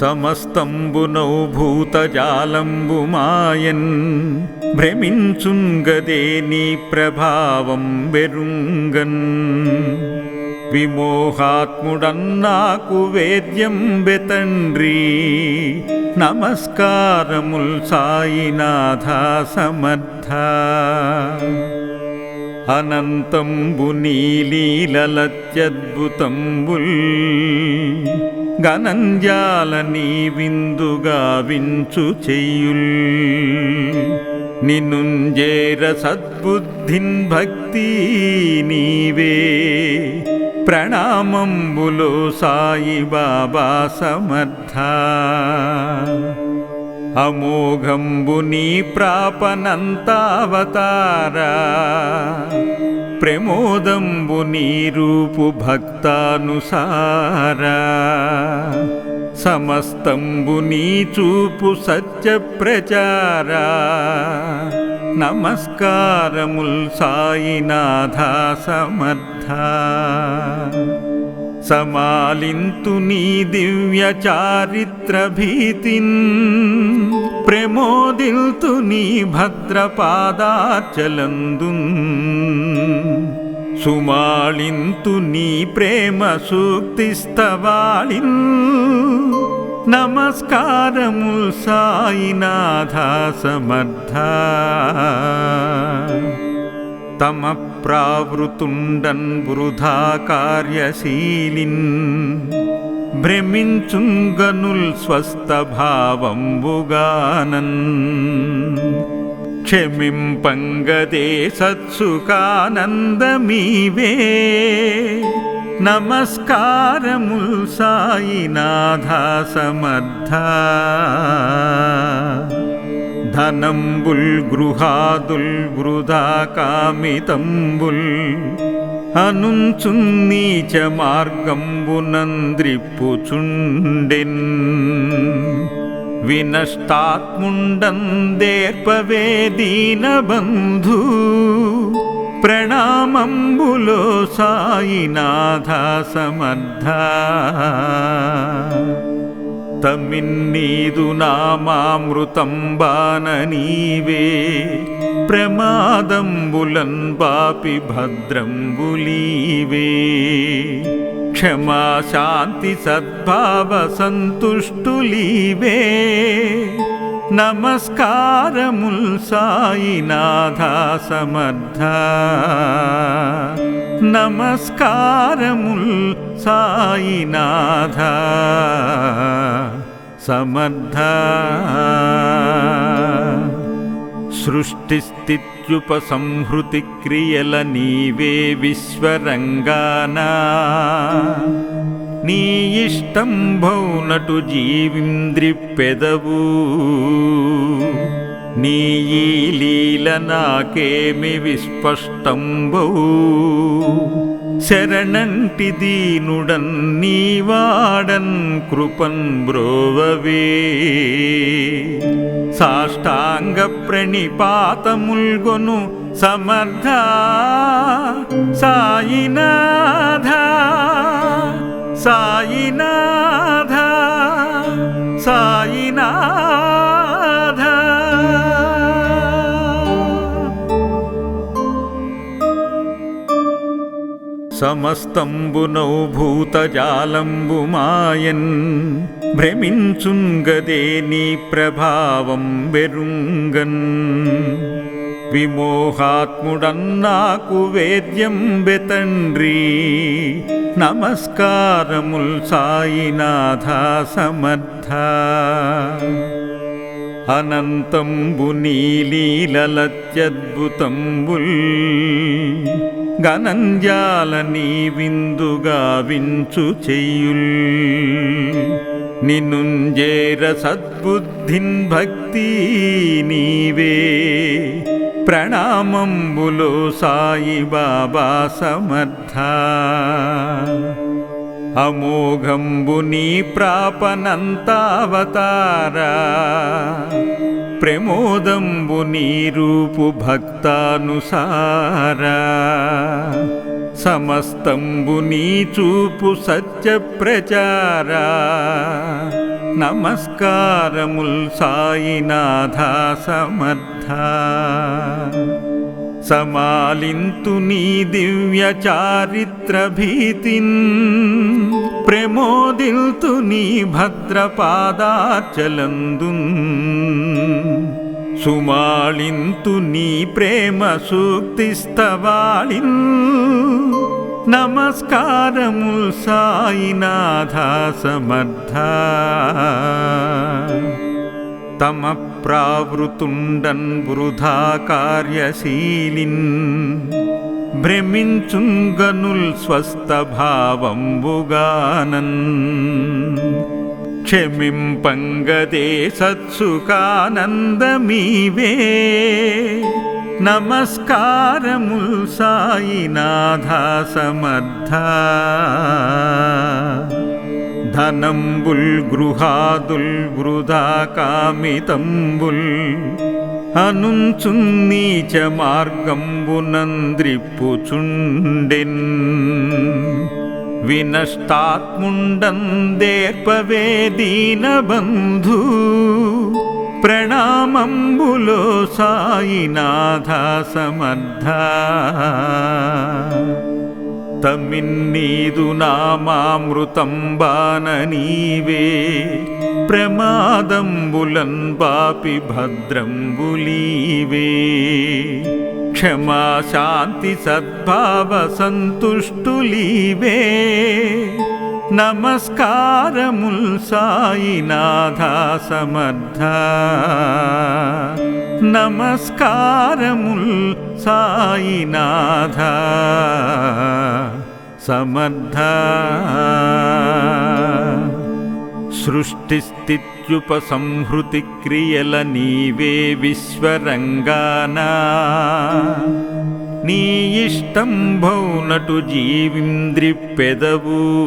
సమస్తంబునౌ భూతజాలంబు మాయన్. భ్రమించుంగదే నీ ప్రభావం వెరుంగన్. విమోహాత్ముడన్నాకు వేద్యం బెతండ్రి. నమస్కారముల్ సాయినాథ సమర్థ. అనంతంబు నీలీలత్యద్భుతంబుల్ గనంజాల నీ విందుగా వించు చెయ్యుల్. నిన్నుంజేర సద్బుద్ధిన్ భక్తి నీవే. ప్రణామంబులో సాయి బాబా సమర్థ. అమోఘంబు నీ ప్రాపనంతావతారా. ప్రమోదంబు నీరూపు భక్తానుసార. సమస్తంబు నీ చూపు సత్య ప్రచార. నమస్కారముల్ సాయినాథ సమర్థ. సమాలింతు నీ దివ్య చారిత్ర భీతిన్ ప్రమోదిల్తు నీ భద్రపాదాచలందున్ సుమాళింతు నీ ప్రేమ సూక్తిస్తవాళిన్ నమస్కారముల్ సాయినాథ సమర్థ. తమ ప్రావృతుండన్ వృధా కార్యశీలిన్ భ్రమించుంగనుల్ స్వస్థ భావంబుగానన్ క్షమింపంగదే సత్సుఖానందమీవే. నమస్కారముల్ సాయినాథ సమర్థ ధనంబుల్ గృహాదుల్ వృధా కామితంబుల్ అనుంచున్ నీచ మార్గంబునంద్రిప్పుచుండెన్ వినష్టాత్ముండందేర్పవే దీనబంధు ప్రణామంబులో సాయినాథ సమర్థ తమిన్నీదు నామామృతంబాన నీవే ప్రమాదంబులన్ బాపి భద్రంబులీవే. క్షమా శాంతి సద్భావ సంతుష్టులీవే. నమస్కారముల్ సాయినాథ సమర్థ. నమస్కారముల్ సాయినాథ సమర్థ సృష్టిస్థిత్యుపసంహృతి క్రియల నీవే విశ్వరంగానా. నీ ఇష్టం భౌనటు జీవింద్రి పెదవు. నీ ఈ లీల నాకేమి విస్పష్టంబూ. శరణంటి దీనుడన్ నీవాడన్ కృపన్ బ్రోవవే. సాష్టాంగ ప్రణిపాతముల్గొను సమర్థ సాయినాథ సాయినాథ సాయినాథ సమస్తంబునౌ భూతజాలంబు మాయన్ భ్రమించుంగదే నీ ప్రభావం బెరుంగన్ విమోహాత్ముడన్నాకు వేద్యం బెతండ్రి నమస్కారముల్ సాయినాథ సమర్థ అనంతంబు నీలీలత్యద్భుతంబుల్ గనంజాల నీ విందుగా వించు చెయ్యుల్. నినుంజేర సద్బుద్ధిన్ భక్తి నీవే. ప్రణామంబులో సాయి బాబా సమర్థ. అమోఘంబుని ప్రాపనంతావతారా. ప్రమోదంబు రూపు భక్తానుసారా. సమస్తంబుని చూపు సత్య ప్రచారా నమస్కారముల్ సాయినాథ సమర్థ. సమాలింతు నీ దివ్య చారిత్ర భీతిన్. ప్రమోదిల్తు నీ భద్ర సుమాళింతు నీ ప్రేమ సూక్తిస్తవాళిన్ నమస్కారముల్ సాయినాథ సమర్థ. తమ ప్రావృతుండన్ వృధా కార్యశీలిన్ భ్రమించుంగనుల్ స్వస్థ భావంబుగానన్ క్షమింపంగదే సత్సుఖానందమీవే. నమస్కారముల్ సాయినాథ సమర్థ ధనంబుల్ గృహాదుల్ వృధా కామితంబుల్ అనుంచున్ నీచ మార్గంబునంద్రిప్పుచుండెన్ వినష్టాత్ముండందేర్పవే దీనబంధు ప్రణామంబులో సాయినాథ సమర్థ తమిన్నీదు నామామృతం బాననీవే ప్రమాదంబులన్ పాపి భద్రంబులీవే. క్షమా శాంతి సద్భావ సంతుష్టులీవే. నమస్కారముల్ సాయినాథ సమర్థ. నమస్కారముల్ సాయినాథ. సమర్థ. సృష్టిస్థిత్యుపసంహృతి క్రియల నీవే విశ్వరంగానా. నీ ఇష్టం భౌనటు జీవింద్రి పెదవు.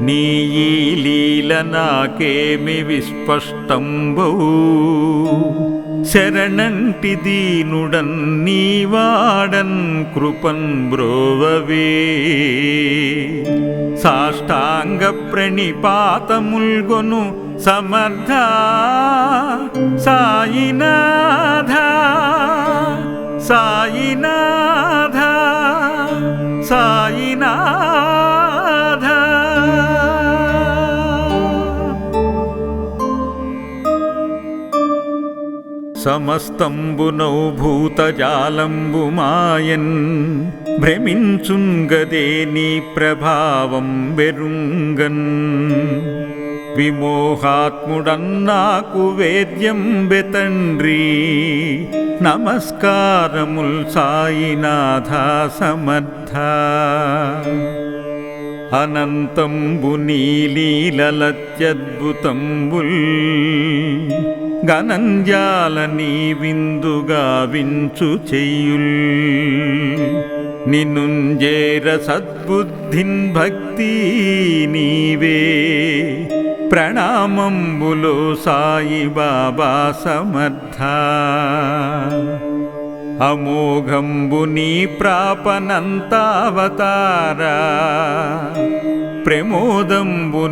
నీ ఈ లీల నాకేమి విస్పష్టంబౌ? శరణంటి దీనుడన్ నీవాడన్ కృపన్ బ్రోవవే. సాష్టాంగ ప్రణిపాతముల్గొను సమర్థ సాయినాథ సాయినాథ సాయినాథ సమస్తంబునౌ భూతజాలంబు మాయన్. భ్రమించుంగదే నీ ప్రభావం వెరుంగన్. విమోహాత్ముడన్నాకు వేద్యం బెతండ్రి. నమస్కారముల్ సాయినాథ సమర్థ. అనంతంబు నీలీలత్యద్భుతంబుల్ గనంజాల నీ విందుగా వించు చెయ్యుల్. నిన్నుంజేర సద్బుద్ధిన్ భక్తి నీవే. ప్రణామంబులో సాయి బాబా సమర్థ. అమోఘంబుని ప్రాపనంతావతారా. ప్రమోదంబు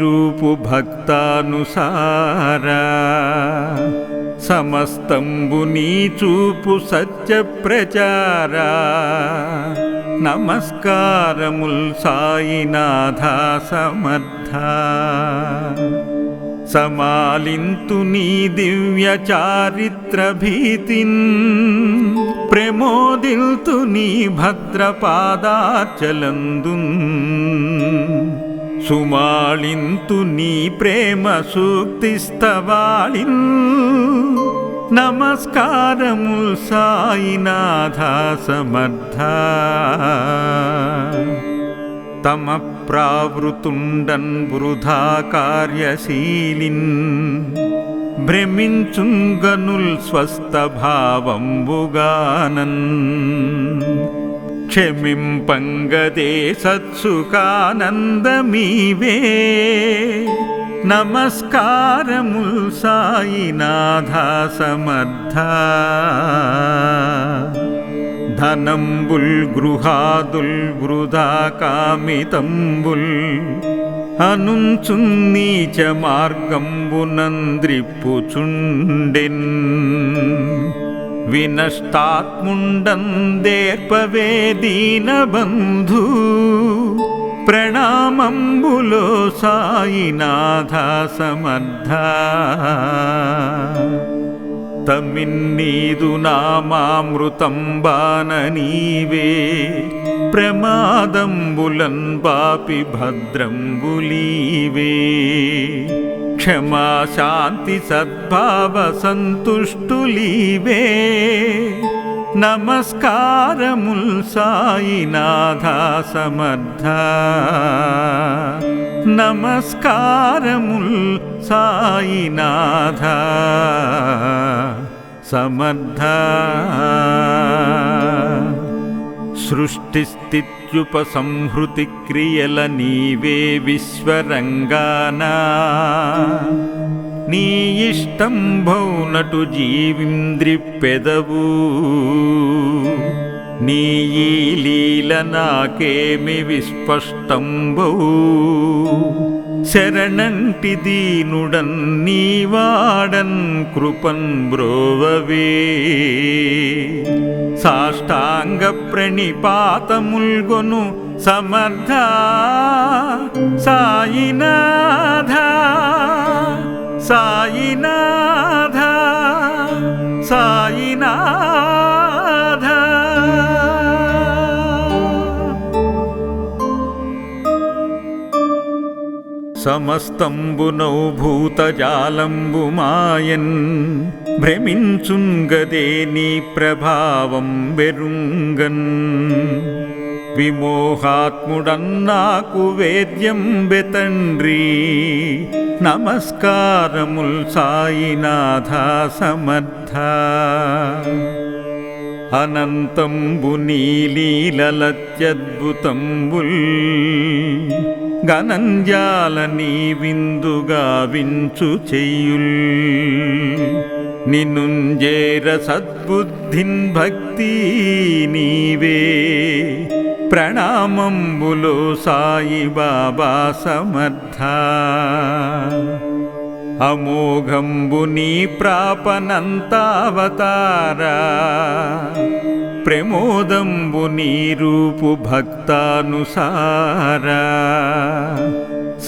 రూపు భక్తానుసారా. సమస్తంబుని చూపు సత్య ప్రచారా నమస్కారముల్ సాయినాథ సమర్థ. సమాలింతు నీ దివ్య చారిత్ర భీతిన్ ప్రమోదిల్తు నీ భద్ర సుమాళింతు నీ ప్రేమ సూక్తిస్తవాళిన్ నమస్కారముల్ సాయినాథ సమర్థ. తమ ప్రావృతుండన్ వృధా కార్యశీలిన్ భ్రమించుంగనుల్ స్వస్థ భావంబుగానన్ క్షమింపంగదే సత్సుఖానందమీవే. నమస్కారముల్ సాయినాథ సమర్థ ధనంబుల్ గృహాదుల్ వృధా కామితంబుల్ అనుంచున్ నీచ మార్గంబునంద్రిప్పుచుండెన్ వినష్టాత్ముండందేర్పవే దీనబంధు ప్రణామంబులో సాయినాథ సమర్థ తమిన్నీదు నామామృతం బాన నీవే ప్రమాదంబులన్ పాపి భద్రంబులీవే. క్షమా శాంతి సద్భావ సంతుష్టులీవే. నమస్కారముల్ సాయినాథ సమర్థ. నమస్కారముల్ సాయినాథ సమర్థ. సృష్టిస్థిత్యుపసంహృతి క్రియల నీవే విశ్వరంగానా. నీ ఇష్టం భౌనటు జీవింద్రి నీ ఈ లీల నాకేమి విస్పష్టంబౌ శరణంటి దీనుడన్ నీవాడన్ కృపన్ బ్రోవవే. సాష్టాంగ ప్రణిపాతముల్గొను సమర్థ సాయినాథ. సాయినాథ సాయినాథ. సమస్తంబునౌ భూతజాలంబు మాయన్ భ్రమించుంగదే నీ ప్రభావం వెరుంగన్. విమోహాత్ముడన్నాకు వేద్యం బెతండ్రి నమస్కారముల్ సాయినాథ సమర్థ. అనంతంబు నీలీలత్యద్భుతంబుల్ గనంజాల నీ విందుగా వించు చెయ్యుల్. నినుంజేర సద్బుద్ధిన్ భక్తి నీవే. ప్రణామంబులో సాయి బాబా సమర్థ అమోఘంబుని ప్రాపనంతావతారా. ప్రమోదంబు రూపు భక్తానుసారా.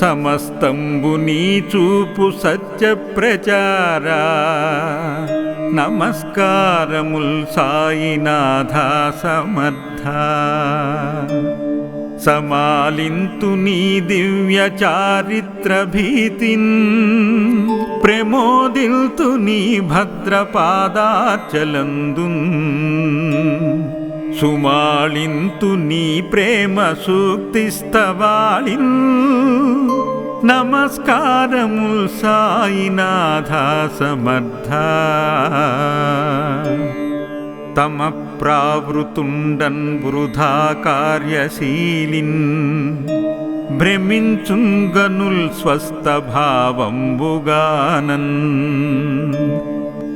సమస్తంబుని చూపు సత్య ప్రచారా నమస్కారముల్ సాయినాథ సమర్థ. సమాలింతు నీ దివ్య చారిత్ర భీతిన్. ప్రమోదిల్తు నీ భద్రపాదాచలందున్ సుమాళింతు నీ ప్రేమ సూక్తిస్తవాళిన్ నమస్కారము సాయినాథ సమర్థ. తమ ప్రావృతుండన్ వృధా కార్యశీలిన్ భ్రమించుంగనుల్ స్వస్థ భావంబుగానన్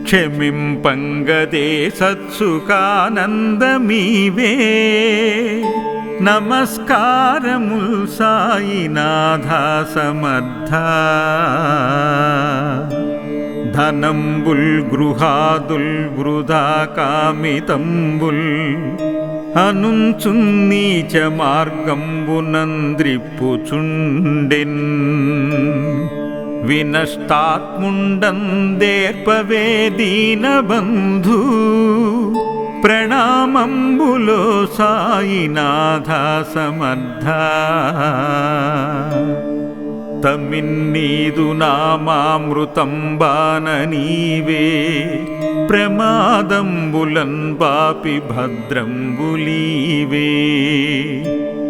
క్షమింపంగదే సత్సుకానందమీవే नमस्कारमुल्सायि नाधा समर्था धनम्बुल् गृहादुल्बृदा कामितम्बुल् हनु च मार्गम्बुनन्द्रिपुचुण्डिन् विनष्टात्मुण्डन् मुण्डन्देर्पवेदी न ప్రణామంబులో సాయినాథ సమర్థ తమిన్నీదు నామామృతం బాన నీవే. ప్రమాదంబులన్ పాపి భద్రంబులీవే.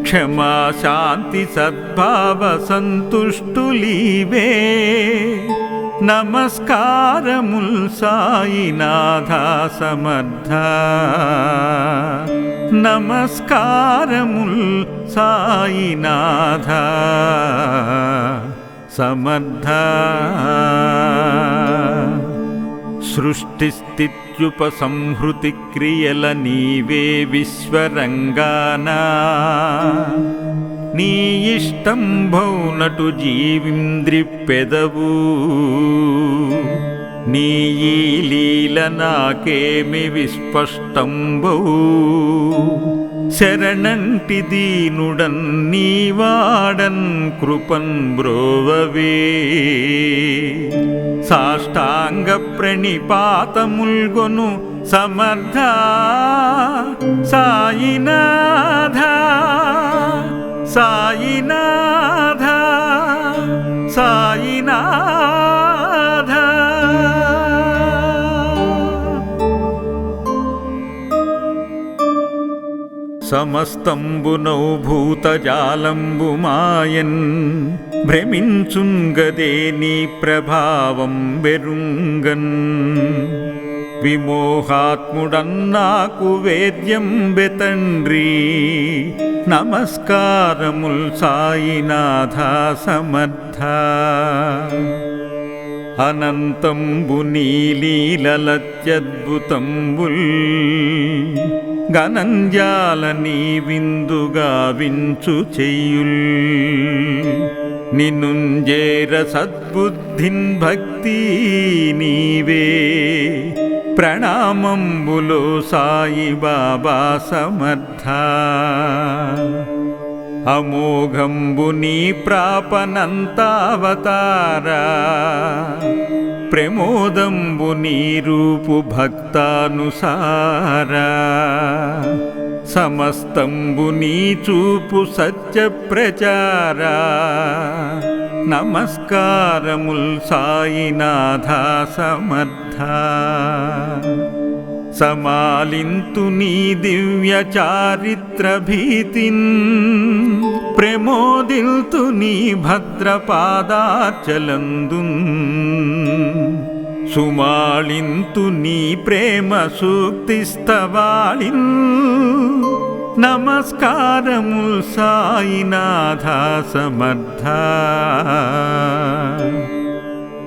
క్షమా శాంతి సద్భావ సంతుష్టులీవే. నమస్కారముల్ సాయినాథ సమర్థ. నమస్కారముల్ సాయినాథ సమర్థ. సృష్టిస్థిత్యుపసంహృతి క్రియల నీవే విశ్వరంగానా. నీ ఇష్టం భౌనటు జీవింద్రి పెదవు. నీ ఈ లీల నాకేమి విస్పష్టంబౌ శరణంటి దీనుడన్ నీవాడన్ కృపన్ బ్రోవవే. సాష్టాంగ ప్రణిపాతముల్గొను సమర్థ సాయినాథ. సాయినాథ సాయినాథ. సమస్తంబునౌ భూతజాలంబు మాయన్ భ్రమించుంగదే నీ ప్రభావం వెరుంగన్. విమోహాత్ముడన్నాకు వేద్యం బెతండ్రి నమస్కారముల్ సాయినాథ సమర్థ అనంతంబు నీలీలత్యద్భుతంబుల్ గనంజాల నీ విందుగా వించు చెయ్యుల్. నినుంజేర సద్బుద్ధిన్ భక్తి నీవే. ప్రణామంబులో సాయి బాబా సమర్థ అమోఘంబుని ప్రాపనంతావతారా. ప్రమోదంబు రూపు భక్తానుసారా. సమస్తంబు నీ చూపు సత్య ప్రచార. నమస్కారముల్ సాయినాథ సమర్థ. సమాలింతు నీ దివ్య చారిత్ర భీతిన్. ప్రమోదిల్తు నీ భద్రపాదాచలందున్ సుమాళింతు నీ ప్రేమ సూక్తిస్తవాళిన్ నమస్కారముల్ సాయినాథ సమర్థ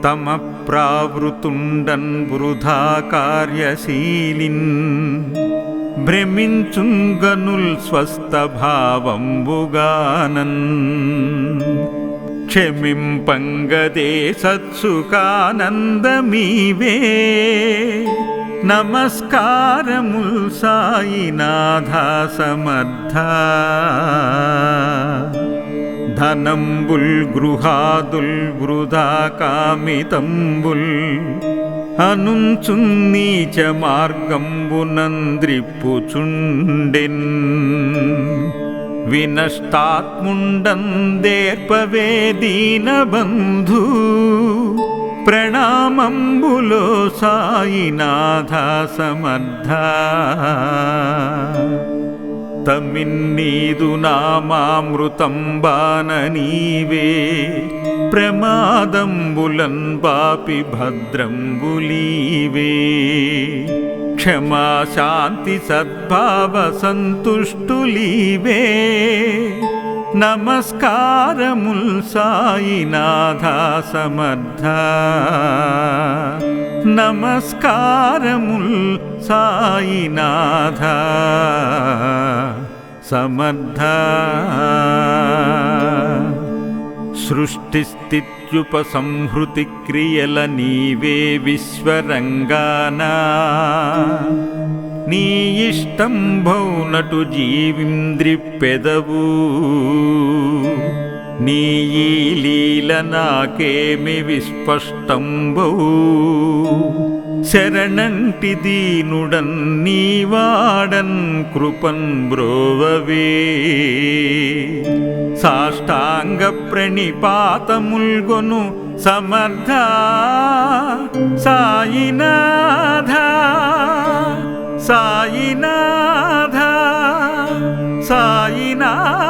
తమ ప్రావృతుండన్ వృధా కార్యశీలిన్ భ్రమించుంగనుల్ స్వస్థ భావంబుగానన్ क्षमिं पङ्गदे सत्सुखानन्दमीवे मे नमस्कारमुल्सायि समर्था धनम्बुल् गृहादुल्वृधा कामितम्बुल् हनुसुन्नी च मार्गम्बुनन्द्रिपुचुण्डिन् వినష్టాత్ముండందేర్పవే దీనబంధు ప్రణామంబులో సాయినాథ సమర్థ తమిన్నీదు నామామృతం బాన నీవే ప్రమాదంబులన్ పాపి భద్రంబులీవే क्षमा शान्ति सद्भावसन्तुष्टु लिबे नमस्कारमुल् सायि नाधा समर्ध नमस्कारमुल् सायि नाध सृष्टिस्थिति సమర్థ సృష్టిస్థిత్యుపసంహృతి క్రియల నీవే విశ్వరంగానా నీ ఇష్టం భౌనటు జీవింద్రి పెదవు నీ ఈ లీల నాకేమి విస్పష్టంబౌ శరణంటి దీనుడన్ నీవాడన్ కృపన్ బ్రోవవే. సాష్టాంగ ప్రణిపాతముల్గొను సమర్థ సాయినాథ సాయినాథ సాయినాథ